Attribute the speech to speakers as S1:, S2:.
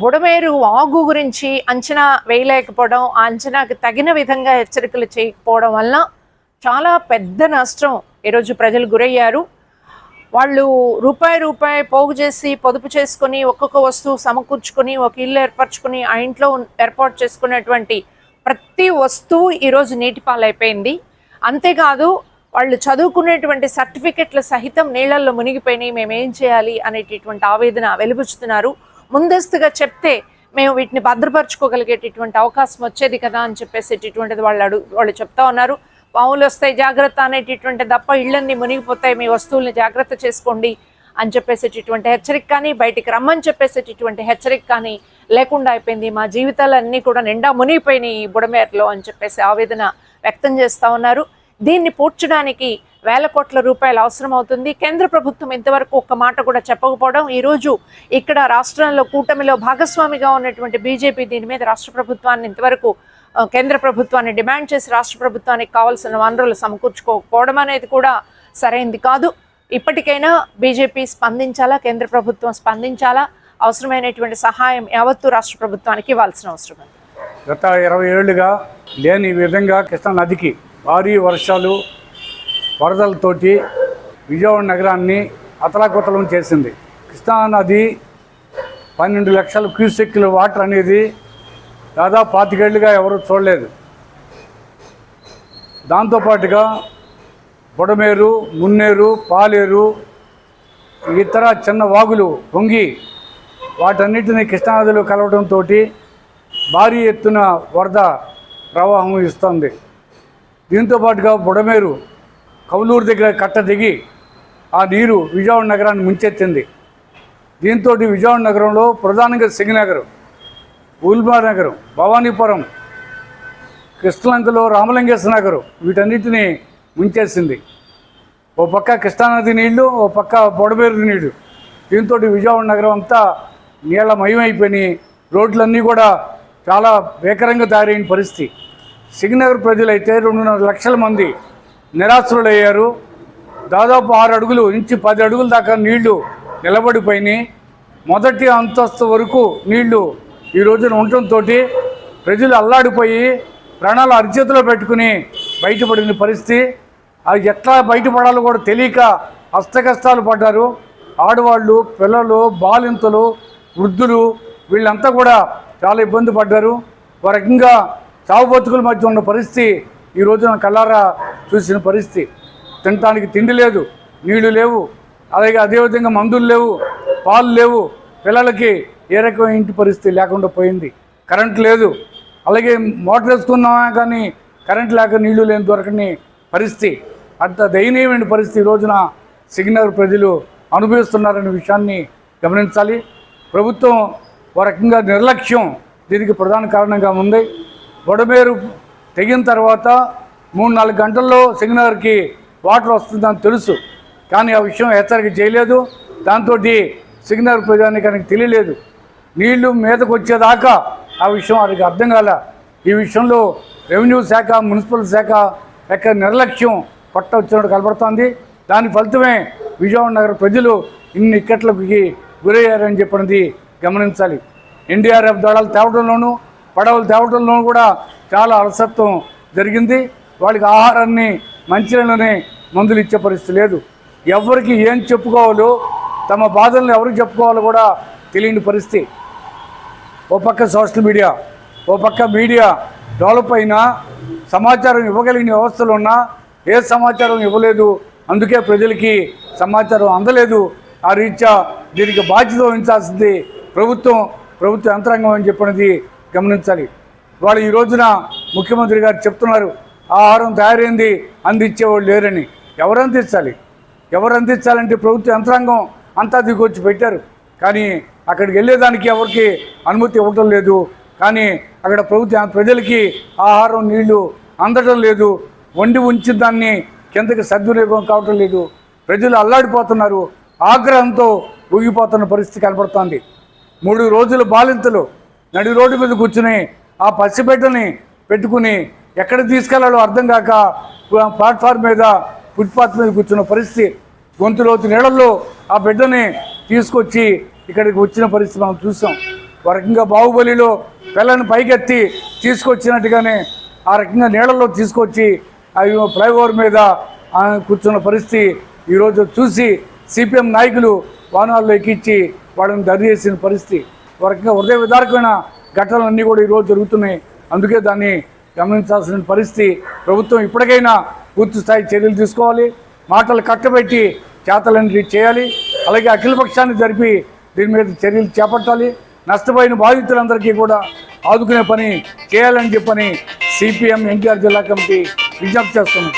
S1: బుడమేరు వాగు గురించి అంచనా వేయలేకపోవడం ఆ అంచనాకు తగిన విధంగా హెచ్చరికలు చేయకపోవడం వల్ల చాలా పెద్ద నష్టం ఈరోజు ప్రజలు గురయ్యారు. వాళ్ళు రూపాయి రూపాయి పోగు చేసి పొదుపు చేసుకొని ఒక్కొక్క వస్తువు సమకూర్చుకొని ఒక ఇల్లు ఏర్పరచుకొని ఆ ఇంట్లో ఏర్పాటు చేసుకున్నటువంటి ప్రతి వస్తువు ఈరోజు నీటిపాలైపోయింది. అంతేకాదు వాళ్ళు చదువుకునేటువంటి సర్టిఫికెట్లు సహితం నీళ్ళల్లో మునిగిపోయినాయి. మేము ఏం చేయాలి అనేటటువంటి ఆవేదన వెలుబుచ్చుతున్నారు. ముందస్తుగా చెప్తే మేము వీటిని భద్రపరచుకోగలిగేటటువంటి అవకాశం వచ్చేది కదా అని చెప్పేసేటటువంటిది వాళ్ళు అడుగు వాళ్ళు చెప్తా ఉన్నారు. పాములు వస్తాయి జాగ్రత్త అనేటటువంటి తప్ప ఇళ్ళన్నీ మునిగిపోతాయి. మీ వస్తువుల్ని జాగ్రత్త చేసుకోండి అని చెప్పేసేటటువంటి హెచ్చరిక కానీ బయటికి రమ్మని చెప్పేసేటటువంటి హెచ్చరిక కానీ లేకుండా అయిపోయింది. మా జీవితాలన్నీ కూడా నిండా మునిగిపోయినాయి ఈ బుడమేరలో అని చెప్పేసి ఆవేదన వ్యక్తం చేస్తూ ఉన్నారు. దీన్ని పూడ్చడానికి వేల కోట్ల రూపాయలు అవసరం అవుతుంది కేంద్ర ప్రభుత్వం ఇంతవరకు ఒక్క మాట కూడా చెప్పకపోవడం ఈరోజు ఇక్కడ రాష్ట్రంలో కూటమిలో భాగస్వామిగా ఉన్నటువంటి బీజేపీ దీని మీద రాష్ట్ర ప్రభుత్వాన్ని ఇంతవరకు కేంద్ర ప్రభుత్వాన్ని డిమాండ్ చేసి రాష్ట్ర ప్రభుత్వానికి కావాల్సిన వనరులు సమకూర్చుకోకపోవడం అనేది కూడా సరైంది కాదు. ఇప్పటికైనా బీజేపీ స్పందించాలా? కేంద్ర ప్రభుత్వం స్పందించాలా? అవసరమైనటువంటి సహాయం యావత్తు రాష్ట్ర ప్రభుత్వానికి ఇవ్వాల్సిన అవసరం
S2: గత ఇరవై ఏళ్ళుగా లేని విధంగా కృష్ణా నదికి భారీ వర్షాలు వరదలతోటి విజయవాడ నగరాన్ని అతలాకుతలం చేసింది. కృష్ణా నది పన్నెండు లక్షల క్యూసెక్కుల వాటర్ అనేది దాదాపు పాతికేళ్ళుగా ఎవరు చూడలేదు. దాంతోపాటుగా బుడమేరు మున్నేరు పాలేరు ఇతర చిన్న వాగులు పొంగి వాటన్నిటిని కృష్ణానదిలో కలవడంతో భారీ ఎత్తున వరద ప్రవాహం ఇస్తుంది. దీంతో పాటుగా బుడమేరు కౌలూరు దగ్గర కట్ట దిగి ఆ నీరు విజయవాడ నగరాన్ని ముంచెత్తింది. దీంతో విజయవాడ నగరంలో ప్రధానంగా సింగనగరం ఉల్బార్ నగరం భవానీపురం కృష్ణలంకలో రామలింగేశ్వర నగరం వీటన్నిటిని ముంచేసింది. ఓ పక్క కృష్ణానది నీళ్ళు ఓ పక్క బొడమేరు నీళ్ళు. దీంతో విజయవాడ నగరం అంతా నీళ్ళ మయమైపోయినాయి రోడ్లన్నీ కూడా చాలా భీకరంగా తయారైన పరిస్థితి. సింగనగర్ ప్రజలైతే రెండున్నర లక్షల మంది నిరాశ్రులయ్యారు. దాదాపు ఆరు అడుగులు నుంచి పది అడుగుల దాకా నీళ్ళు నిలబడిపోయినాయి. మొదటి అంతస్తు వరకు నీళ్ళు ఈ రోజున ఉండటంతో ప్రజలు అల్లాడిపోయి ప్రాణాలు అరిచేతిలో పెట్టుకుని బయటపడిన పరిస్థితి. అది ఎట్లా బయటపడాలో కూడా తెలియక అస్తకష్టాలు పడ్డారు. ఆడవాళ్ళు పిల్లలు బాలింతలు వృద్ధులు వీళ్ళంతా కూడా చాలా ఇబ్బంది పడ్డారు. ఒక రకంగా చావు బతుకుల మధ్య ఉన్న పరిస్థితి ఈ రోజున కళ్ళారా చూసిన పరిస్థితి. తినటానికి తిండి లేదు నీళ్ళు లేవు అలాగే అదేవిధంగా మందులు లేవు పాలు లేవు. పిల్లలకి ఏ రకమైన ఇంటి పరిస్థితి లేకుండా పోయింది. కరెంట్ లేదు. అలాగే మోటార్ వేసుకున్నామా కానీ కరెంట్ లేక నీళ్ళు లేని దొరకని పరిస్థితి. అంత దయనీయమైన పరిస్థితి రోజున సిగ్నల్ ప్రజలు అనుభవిస్తున్నారనే విషయాన్ని గమనించాలి. ప్రభుత్వం ఓ రకంగా నిర్లక్ష్యం దీనికి ప్రధాన కారణంగా ఉంది. బొడమేరు తెగిన తర్వాత మూడు నాలుగు గంటల్లో సిగ్నల్కి వాటర్ వస్తుందని తెలుసు. కానీ ఆ విషయం హెచ్చరిక చేయలేదు. దాంతో సిగ్నల్ ప్రజానికానికి తెలియలేదు. నీళ్ళు మీదకు వచ్చేదాకా ఆ విషయం వారికి అర్థం కాల. ఈ విషయంలో రెవెన్యూ శాఖ మున్సిపల్ శాఖ యొక్క నిర్లక్ష్యం పట్ట వచ్చినట్టు కనబడుతోంది. దాని ఫలితమే విజయవాడ నగర ప్రజలు ఇన్ని ఇక్కట్లకి గురయ్యారని చెప్పినది గమనించాలి. ఎన్డీఆర్ఎఫ్ దళాలు తేవడంలోనూ పడవలు తేవటంలో కూడా చాలా అలసత్వం జరిగింది. వాళ్ళకి ఆహారాన్ని మంచినీళ్ళని మందులు ఇచ్చే పరిస్థితి లేదు. ఎవరికి ఏం చెప్పుకోవాలో తమ బాధలను ఎవరికి చెప్పుకోవాలో కూడా తెలియని పరిస్థితి. ఓ పక్క సోషల్ మీడియా ఓ పక్క మీడియా డెవలప్ అయినా సమాచారం ఇవ్వగలిగిన వ్యవస్థలు ఉన్నా ఏ సమాచారం ఇవ్వలేదు అందుకే ప్రజలకి సమాచారం అందలేదు. ఆ రీత్యా దీనికి బాధ్యత వహించాల్సింది ప్రభుత్వం ప్రభుత్వ యంత్రాంగం అని చెప్పినది గమనించాలి. వాళ్ళు ఈ రోజున ముఖ్యమంత్రి గారు చెప్తున్నారు ఆహారం తయారైంది అందించేవాళ్ళు లేరని. ఎవరు అందించాలి? ఎవరు అందించాలంటే ప్రభుత్వ యంత్రాంగం అంతా దిగొచ్చి పెట్టారు. కానీ అక్కడికి వెళ్ళేదానికి ఎవరికి అనుమతి ఇవ్వటం లేదు. కానీ అక్కడ ప్రభుత్వ ప్రజలకి ఆహారం నీళ్ళు అందడం లేదు. వండి ఉంచిన దాన్ని కిందకి సద్వినియోగం కావటం లేదు. ప్రజలు అల్లాడిపోతున్నారు. ఆగ్రహంతో ఊగిపోతున్న పరిస్థితి కనపడుతోంది. మూడు రోజులు బాలింతలు నడి రోడ్డు మీద కూర్చుని ఆ పసిబిడ్డని పెట్టుకుని ఎక్కడ తీసుకెళ్ళాలో అర్థం కాక ప్లాట్ఫామ్ మీద ఫుట్పాత్ మీద కూర్చున్న పరిస్థితి గొంతులోతు నీళ్ళల్లో ఆ బిడ్డని తీసుకొచ్చి ఇక్కడికి వచ్చిన పరిస్థితి మనం చూసాం. ఒక రకంగా బాహుబలిలో పిల్లని పైకెత్తి తీసుకొచ్చినట్టుగానే ఆ రకంగా నీళ్ళల్లో తీసుకొచ్చి అవి ఫ్లైఓవర్ మీద కూర్చున్న పరిస్థితి ఈరోజు చూసి సిపిఎం నాయకులు వాహనాల్లో ఎక్కించి వాళ్ళని దరి చేసిన పరిస్థితి. ఒక రకంగా హృదయ విదారకమైన ఘటనలన్నీ కూడా ఈరోజు జరుగుతున్నాయి. అందుకే దాన్ని గమనించాల్సిన పరిస్థితి ప్రభుత్వం ఇప్పటికైనా పూర్తి స్థాయి చర్యలు తీసుకోవాలి. మాటలు కట్టబెట్టి చేతలన్నీ చేయాలి. అలాగే అఖిలపక్షాన్ని జరిపి దీని మీద చర్యలు చేపట్టాలి. నష్టపోయిన బాధితులందరికీ కూడా ఆదుకునే పని చేయాలని చెప్పని సిపిఎం ఎన్టీఆర్ జిల్లా కమిటీ విజ్ఞప్తి చేస్తుంది.